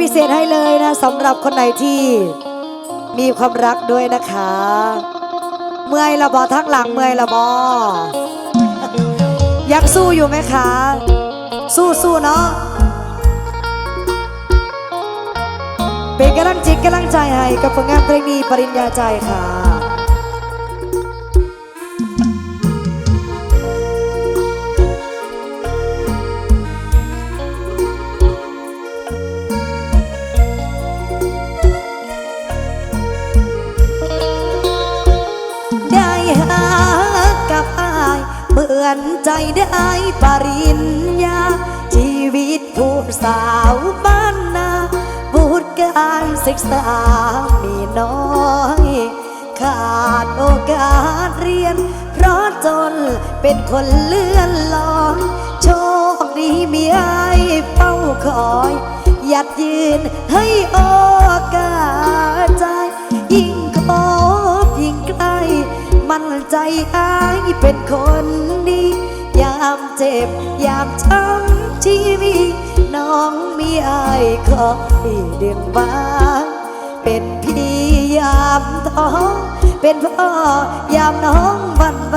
พิเศษให้เลยนะสำหรับคนไหนที่มีความรักด้วยนะคะ เมื่อยละบอทั้งหลังเมื่อยละบอยังสู้อยู่ไหมคะ สู้สู้เนาะเป็นกำลังจิตกำลังใจให้กับผลงานเพลงนี้ปริญญาใจค่ะ มือนใจได้ปริญญา ชีวิตผู้สาวบ้านนาบุตรการศึกษามีน้อย ขาดโอกาสเรียน เพราะจนเป็นคนเลื่อนลอยโชคดีมีไอ้เฝ้าคอยยัดยืนให้โอกาสใจ ยิ่งคบยิ่งใกล้ มั่นใจอายเป็นคนามเจ็บ ยามช้ำชีวิตน้องมีอายคอยเดียงบ้างเป็นพี่ยามท้องเป็นพ่อยามน้องบันไหว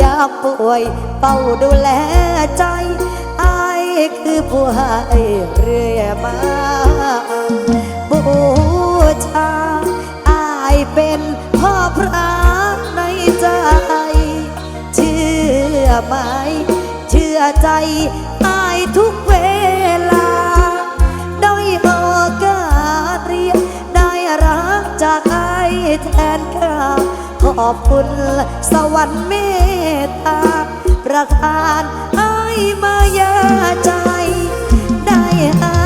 ยามป่วยเฝ้าดูแลใจอายคือผู้ให้เรื่อยมาบูชาอายเป็นพ่อพระในใจ อไหม เชื่อใจอายทุกเวลา ได้โอกาสเรียนได้รักจากอายแทนข้าขอบคุณสวรรค์เมตตา ประทานอายมายาใจ ได้หา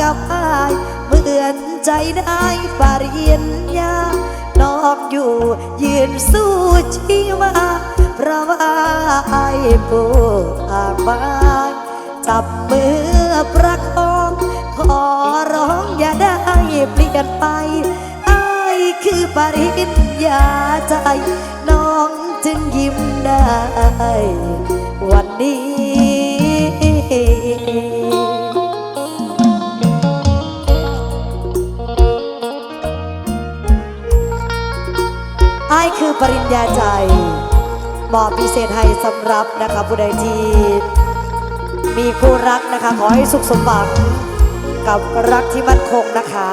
กับอายเหมือนใจได้ปริญญานองอยู่ยืนสู้ชีวา เพราะว่าไอายผู้ทางบ้านจับมือประคองขอร้องอย่าได้เปลี่ยนไปไอายคือปริญญาใจ น้องจึงยิ้มได้ วันนี้ไอ้คือปริญญาใจ มอบพิเศษให้สำหรับนะคะผู้ใดที่มีคู่รักนะคะ ขอให้สุขสมหวังกับรักที่มั่นคงนะคะ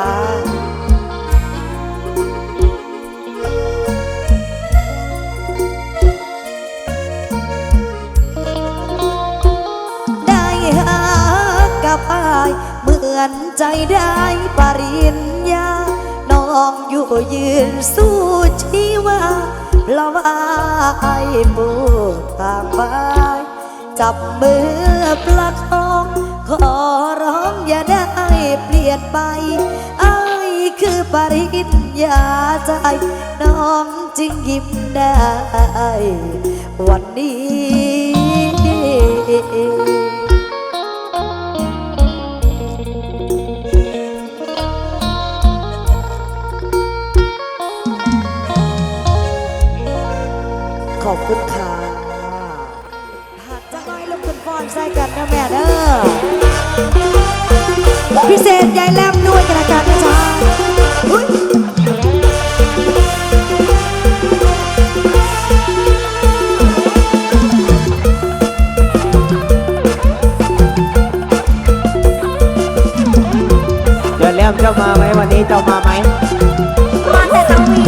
ได้หากับอายเหมือนใจได้ปริญญา น้องอยู่ยืนสู้ชีวา เพราะว่าอายปูทางบ้านจับมือประคองขอร้องอย่าได้เปลี่ยนไปอายคือปริญญาใจ น้องจึงยิ้มได้ วันนี้ คุณค่ะหากจะไม่ลงคุณฟอนใส่กันนะแม่เด้อพิเศษยายแลมด้วยกันละกันนะจ๊ะเดี๋ยวเลี้ยมเจ้ามาไหมวันนี้เจ้ามาไหมมาแต่ต้องมี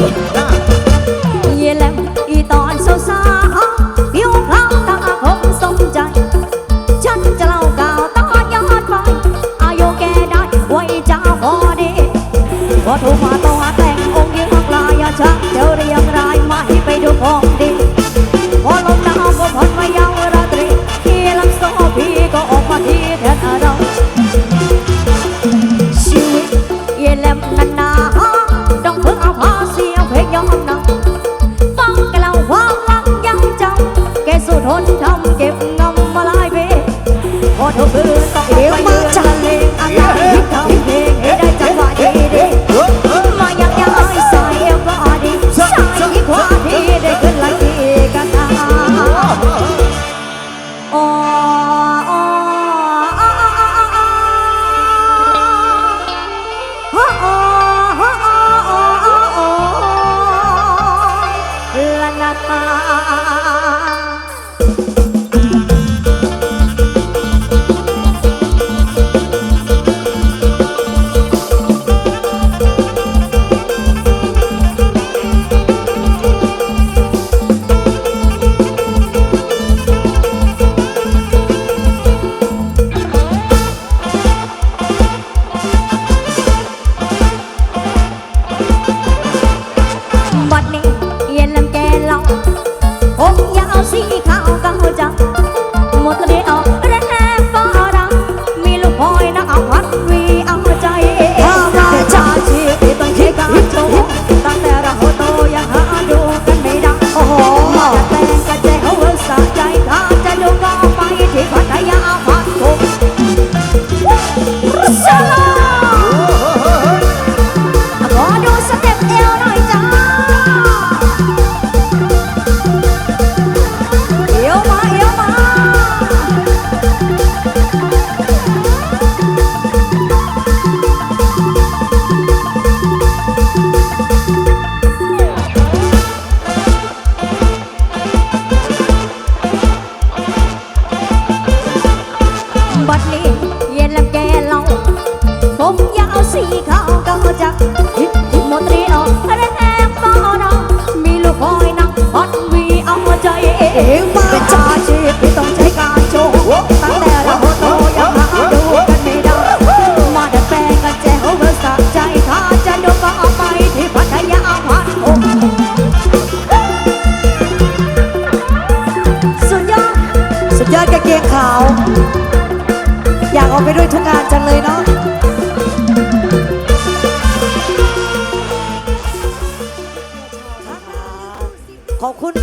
ขอบคุณ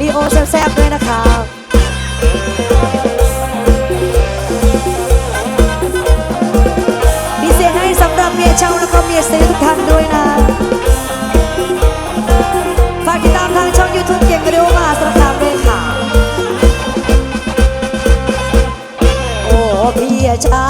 ลีโอแซ่บๆด้วยนะครับมีเสียงให้สำหรับเมียเช่าแล้วก็เมียซื้อทุกท่านด้วยนะ ฝากติดตามทางช่อง YouTube เกมวิดีโอมาสารคามด้วยค่ะ โอ้เมียเช่า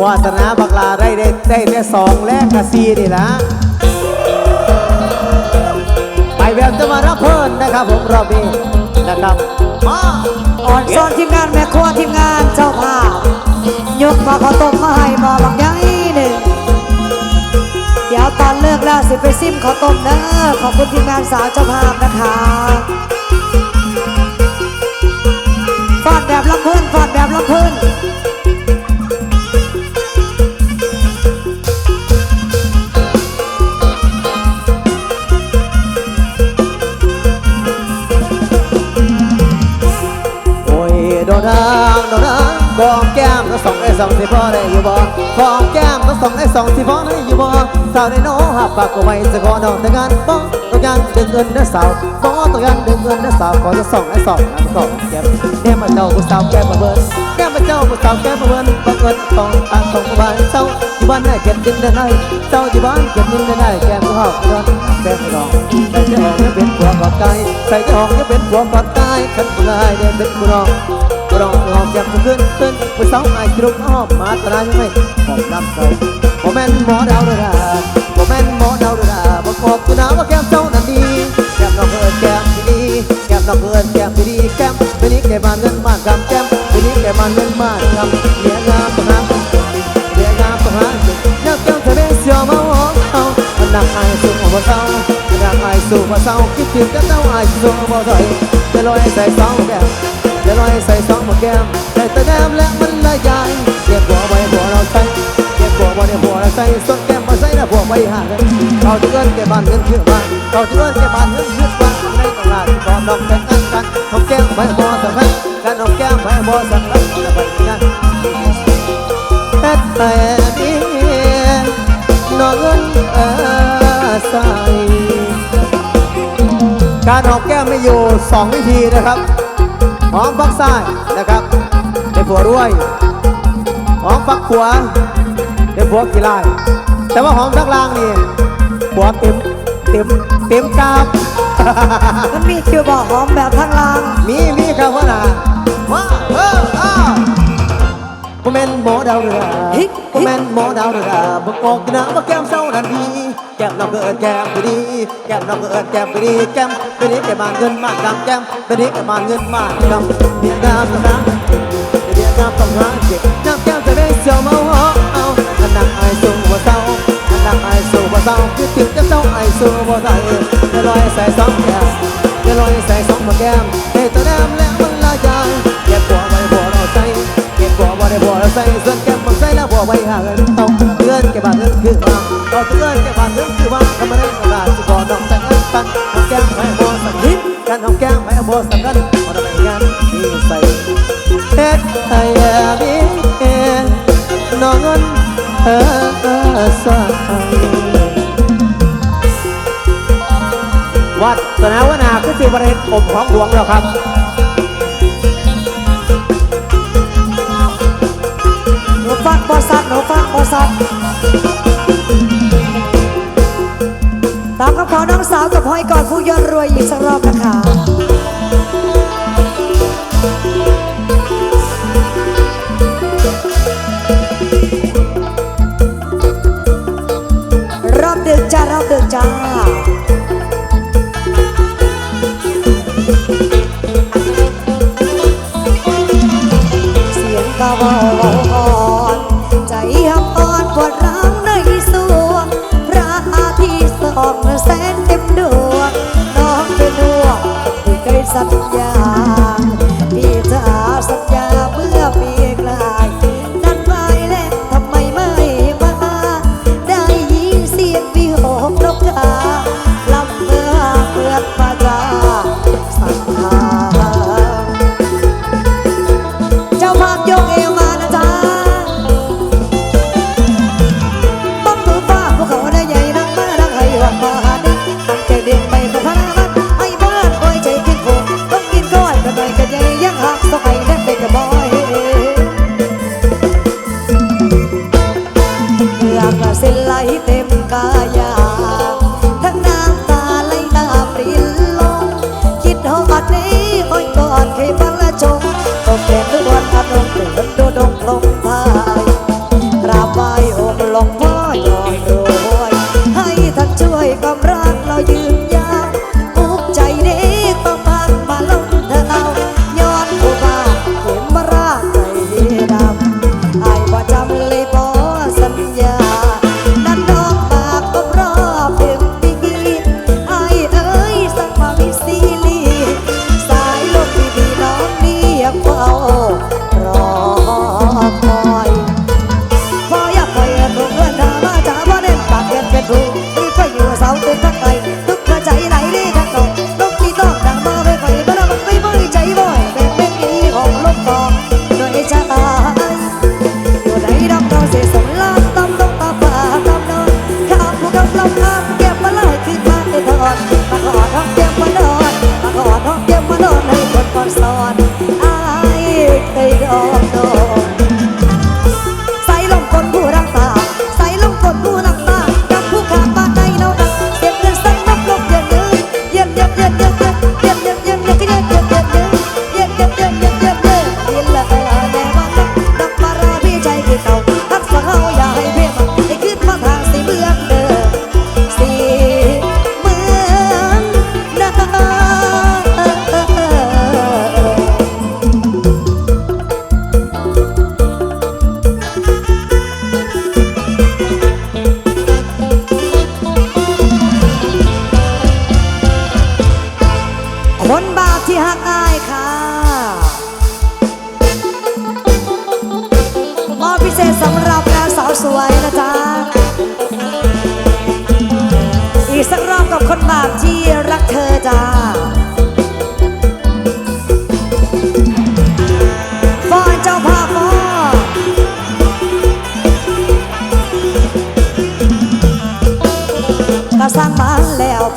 วัฒนาบักลาได้ได้ได้ได้สองแลกกับซีนี่ละไปแบบจะมารับเพิ่นนะครับผมรอบนี้นะครับมาอ่อนซ้อนทีมงานแม่ครัวทีมงานเจ้าภาพยกมาขอต้มมาให้มอลำไยหนึ่งเดี๋ยวตอนเลิกแล้วสิไปซิมขอต้มเด้อขอบคุณทีมงานสาวเจ้าภาพนะคะฟอดแบบลำเพิ่นฟอดแบบลำเพิ่น สองไอ้สองสิพอได้อยู่บ่กองแก้มทั้งสองไอ้สองสิพอได้อยู่บ่สาวได้โน้หับปากก็ไว้จะขอน้องแต่งานบ่ต้องยันดึงเงินเด้อสาวบ่ต้องยันดึงเงินเด้อสาวขอจะสองไอ้สองนะสองแก้มแก้มมาเจ้าผู้สาวแก้มมาเบิ้ลแก้มมาเจ้าผู้สาวแก้มมาเบิ้ลบังเอิญต้องตางต้องบ้านเจ้าอยู่บ้านได้เก็บดินได้ไหนเจ้าอยู่บ้านเก็บดินได้ไหนแก้มก็หอบเงินแก้มไม่รองใส่จะออกจะเป็นผัวกอดกายใส่จะออกจะเป็นผัวกอดกายขันผู้ลายเดินเป็นผู้รอง กรองหอมแก้มขึ้นขึ้นผู้สาวไอ้กรุบอ้อมมาตรายังไงหอมน้ำเก่าโมแม่นหมอดาวดาโมแม่นหมอดาวดาบอกบอกกูนะว่าแก้มเจ้านั้นดีแก้มน้องเอิญแก้มที่ดีแก้มน้องเอิญแก้มที่ดีแก้มไปนี้แก้มเงินมากกำแก้มไปนี้แก้มเงินมากกำเลี้ยงงามประหารเลี้ยงงามประหารนักแก้มทะเลเสียวมาหอมเอามันนักไอายสูงหัวเศร้านักไอ้สู่มาเศร้าคิดถึงกันเจ้าไอ้สู่บ่ถอยจะลอยใส่สองแก้ม จะลอยใส่สองหมดแก้มแต่แต่แนมและมันละยายเก็บหัวไว้หัวเราใส่เก็บหัวไว้ในหัวเราใส่ส่วนแก้มมาใส่แล้วหัวไว้ห่างกันเขาจะเอื้อนเก็บบ้านเงินคือบ้านเขาจะเอื้อนเก็บบ้านเงินคือบ้านในตลาดพร้อมดอกแต่งงานกันหอมแก้มไว้บ่สำคัญการหอมแก้มไว้บ่สำคัญเอาไปกันเฮ็ดแต่นี้นอนเงินเออใส่การหอมแก้มไม่อยู่สองวิธีนะครับ หอมฟักซ้ายนะครับในผัวรวยหอมฟักขวาในผัวกี่ไล่แต่ว่าหอมฟักล่างนี่ผัวเต็มเต็มเต็มกราบมันมีคิวบอกหอมแบบทางล่างมีมีครับว่าน่ะว้าเอออ้าผมเป็นหมอดาวเรือผมเป็นหมอดาวเรือบอกออกนะว่าแก้มเศร้านันทีแก้มน้องเกิดแก้มไปดีแก้มน้องเกิดแก้มไปดีแก้มไปนี้แก้มาเงินมากดำแก้มไปนี้แก้มาเงินมากดำเบียดดำดำเบียดดำต้องหาเก็บน้ำแก้มจะได้เสียวมาหาะเอาอันนักไอ้สูงว่าเศร้าอันนักไอ้สูงว่าเศร้าคิดถึงจะเศร้าไอ้สูงว่าใส่จะลอยใส่สองแก้มจะลอยใส่สองมาแก้มเฮ้ตะแนมแล้ว ไว้บัวเราใส่เส่วนแก้มมันใส่แล้วบัวไว้ห่างกันต้องเตือนเก็บบาดเงินคือว่าเราเตือนเก็บบาดเงินคือว่าทำมาได้กระดาษสิบอดอกแต่งกันตันหอมแก้มไว้บัวสักนิดกันหอมแก้มไว้บัวสักกันพอทำไมงานที่ใส่เฮ็ดให้แย่ดีนองเงินเออเออใส่วัดสนาวนาคือสิบริเวณอมของหลวงแล้วครับ บอสัตหนูฟังบอสัตตามคำขอน้องสาวกับพลอยก่อนผู้ยอดรวยอีกสักรอบนะคะรอบเดึกจ้ารอบเดึกจ้าเสียงกะวาว แสนเต็มดวงน้องเป็นห่วงที่เคยสัญ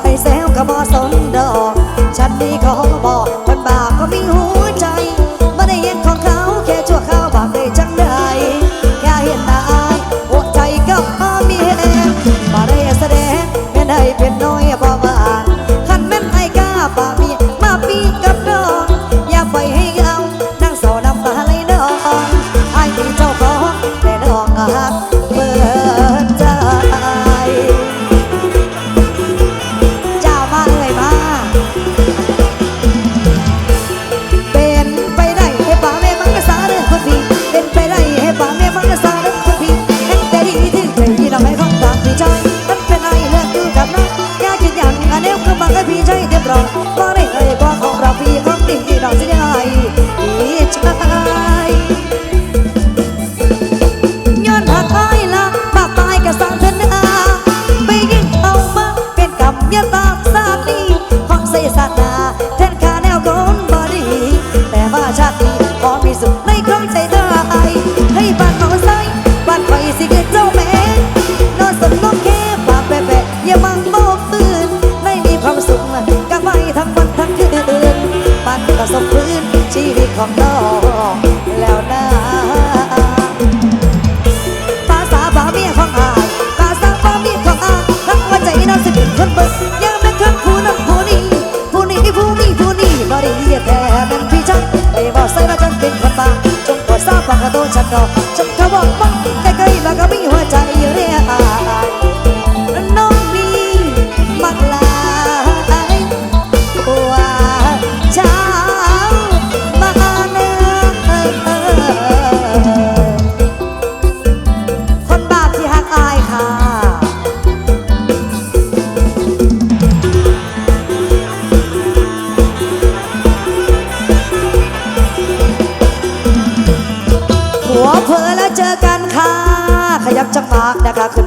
pensei que eu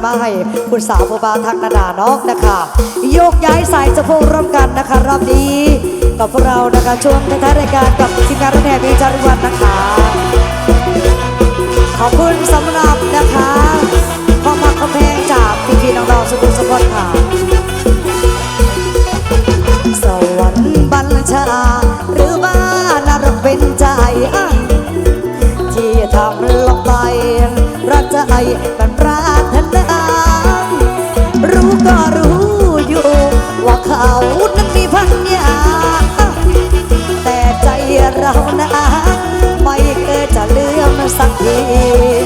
นคะให้คุณสาวผู้บ่าวทักนาดานอกนะคะ โยกย้ายสายสะโพกร่วมกันนะคะ รอบนี้กับพวกเรานะคะช่วงท้ายรายการกับทีมงานแห่เบีจารุวันนะคะ ขอบคุณสำหรับนะคะความหักควแพงจากพี่พี่น้องๆสุขุสมบัติค่ะสวรรค์บัญชา หรือบ้านนรกเป็นใจที่ทำลงไปรักใจ สักที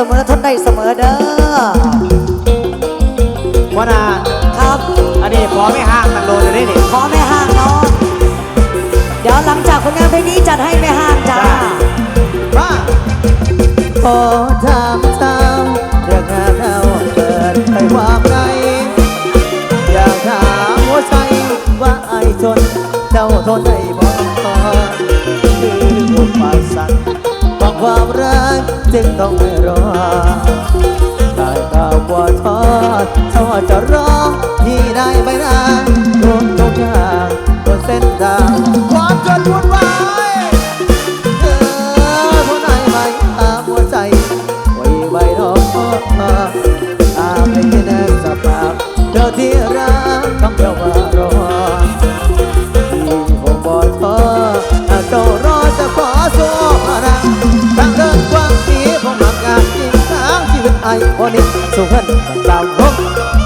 เสมอทนได้เสมอเด้อหัวหน้าครับ อันนี้ขอไม่ห่างตังโดนอยู่นี่นี่ขอแม่ห้างเนาะเดี๋ยวหลังจากผลงานเพลงนี้จัดให้แม่ห้างจ้ามาขอถามเจ้าเรื่องงานเจ้าเปิดให้ความในอยากถามหัวใจว่าไอ้ทนเจ้าทนได้ ความรักจึงต้องไม่รอได้ข่าวว่าทอดทอดจะรอที่ได้ไม่นานรวมทุกอย่างบนเส้นทางความจนวุ่นวายเธอคนไหนไม่ตามหัวใจไว้ไว้รอตามไปที่แนบสภาพเธอที่รักคำเดียวว่า วิตไอ้คนนี้สู้เพื่อนตามผม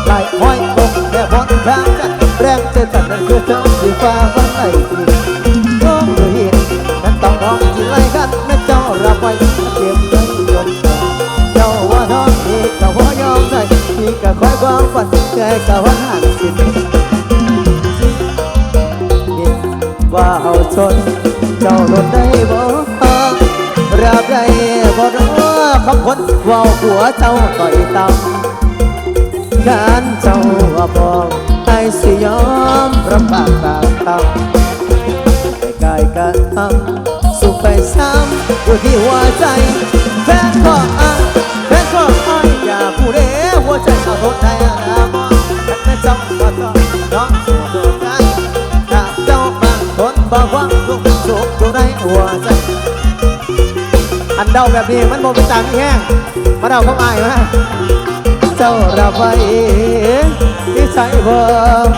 ไล่ห้อยคงแค่บนทางกันแรงเจอกันนั่นคือเธอที่ฟ้าวันไหนที่ร้องด้วยหินนั้นต้องมองที่ไรกันนะเจ้ารับไว้เก็บไว้ยนเจ้าว่าท้องที่ก็ว่ายอมใจที่ก็คอยความฝันใจก็ว่าห่างสิ้นว่าเอาชน เจ้าลดได้ คำคนว่าหัวเจ้าต่อยต่ำการเจ้าว่าบอกให้สิยอมรับปากตามคำให้กายกันทำสุขไปซ้ำอยู่ที่หัวใจแฟนก็อ้ายแฟนก็อ้ายอย่าพูดเด้หัวใจเอาทนได้อนะมองแต่ไม่จำว่าต้องน้องสู้ตัวกันถ้าเจ้าบางคนบอกว่าทุกสุขอยู่ในหัวใจ อันเดาแบบนี้มันโมเป็นตามที่แห้งมาเดาเข้ามาอยู่นะเจ้ารับไว้ที่ใช้เพิ่ม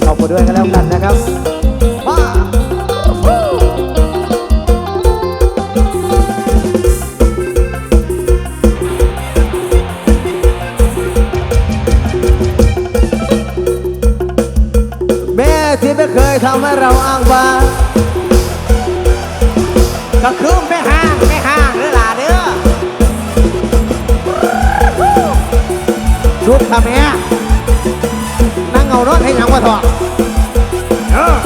เขอบคุณด้วยกันแล้วกันนะครับแม่ที่ไม่เคยทำให้เราอ้างว้าง ก็คือไม่ห่างไม่ห่างเด้อล่ะเด้อชุดทำแม่นั่งเอารถให้หยังมาถอดเออ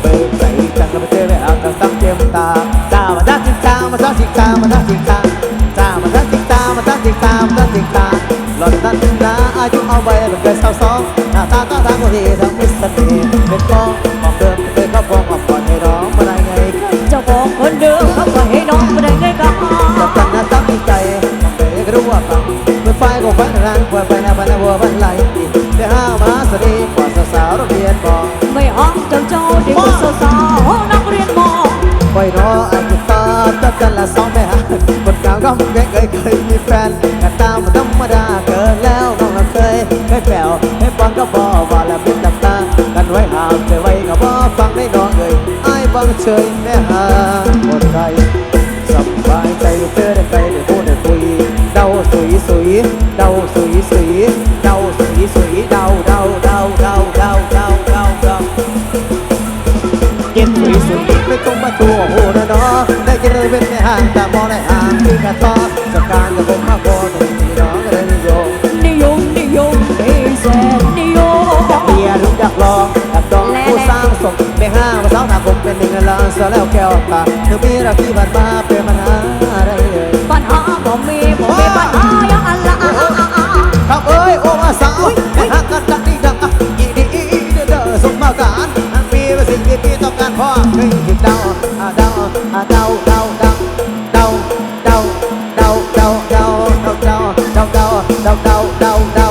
เปิดใจจังก็ไปเจอไปเอาตังตั้งเตรียมตาจ้ามาจ้าจิงตามาจ้าจิงตามาจ้าจิงตาจ้ามาจ้าจิงตามาจ้าจิงตามาจ้าจิงตาหล่อนนั้นนะอายุเอาไว้เป็นเสาวสองหน้าตาตาทางคนดีทั้งมิสเตอร์เป็นกองของเดิมเคย มื่อไฟก็ฟันรันปล่อยไปนะพันหัวพันไหลเดี๋ยวห้ามาสดีกว่าสาวๆโรงเรียนบอกไม่ห้องเจ้าเจ้าเด็กสาวๆนักเรียนมอปล่อยรออายุตาตัดกันละสองแม่หักคนกลางก็ไม่เคยเคยมีแฟนกันตามธรรมดาเกินแล้วน้องเราเคยเคยแผ่วให้ฟังก็บอว่าแล้วเป็นตับตากันไว้ห้ามใจไว้ก็บอฟังได้น้องเอ่ยไอ้บังเฉยแม่หาหมดใจ สุยสุยเดาสุยสุยเดาสุยสุยเดาเดาเดาเดาเดาเดาเดาเดาเก็บสวยสวยไม่ต้องมาตัวโหนะเนาะได้กินเลยเป็นในห้างแต่มอ No.